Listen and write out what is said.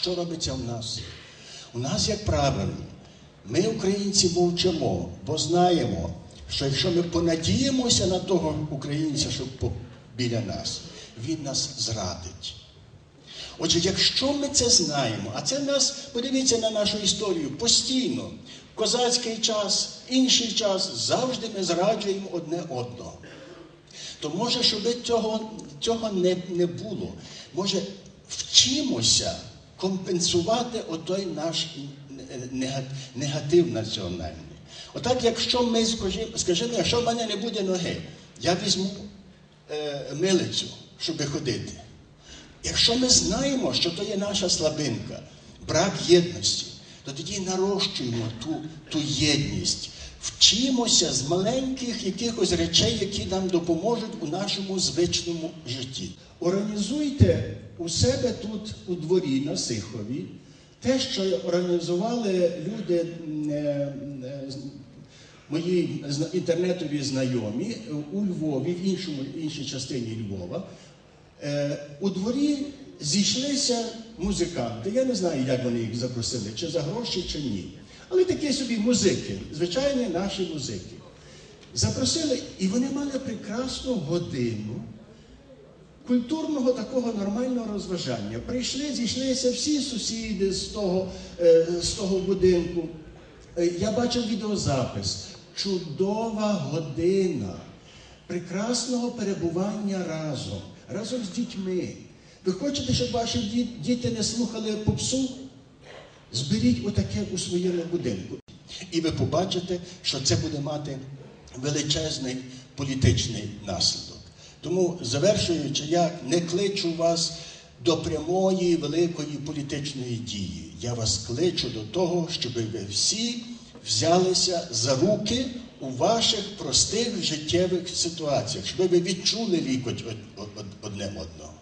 що робиться в нас? У нас, як правило, ми, українці, мовчимо, бо знаємо, що якщо ми понадіємося на того українця, що біля нас, він нас зрадить. Отже, якщо ми це знаємо, а це нас, подивіться на нашу історію постійно, козацький час, інший час, завжди ми зраджуємо одне одного. То може, щоб цього, цього не, не було, може, вчимося компенсувати отой наш негатив національний. Отак, якщо ми скажімо, якщо в мене не буде ноги, я візьму е, милицю, щоб ходити. Якщо ми знаємо, що то є наша слабинка, брак єдності, то тоді нарощуємо ту, ту єдність. Вчимося з маленьких якихось речей, які нам допоможуть у нашому звичному житті. Організуйте у себе тут у дворі на Сихові те, що організували люди, е, е, мої інтернетові знайомі у Львові, в іншому, іншій частині Львова. Е, у дворі зійшлися музиканти. Я не знаю, як вони їх запросили, чи за гроші, чи ні. Але такі собі музики, звичайні наші музики. Запросили, і вони мали прекрасну годину культурного такого нормального розважання. Прийшли, зійшлися всі сусіди з того, е, з того будинку. Е, Я бачив відеозапис. Чудова година прекрасного перебування разом, разом з дітьми. Ви хочете, щоб ваші діти не слухали попсу? Зберіть отаке у своєму будинку. І ви побачите, що це буде мати величезний політичний наслідок. Тому, завершуючи, я не кличу вас до прямої великої політичної дії. Я вас кличу до того, щоб ви всі взялися за руки у ваших простих життєвих ситуаціях, щоб ви відчули лікоть од- од- одне одного.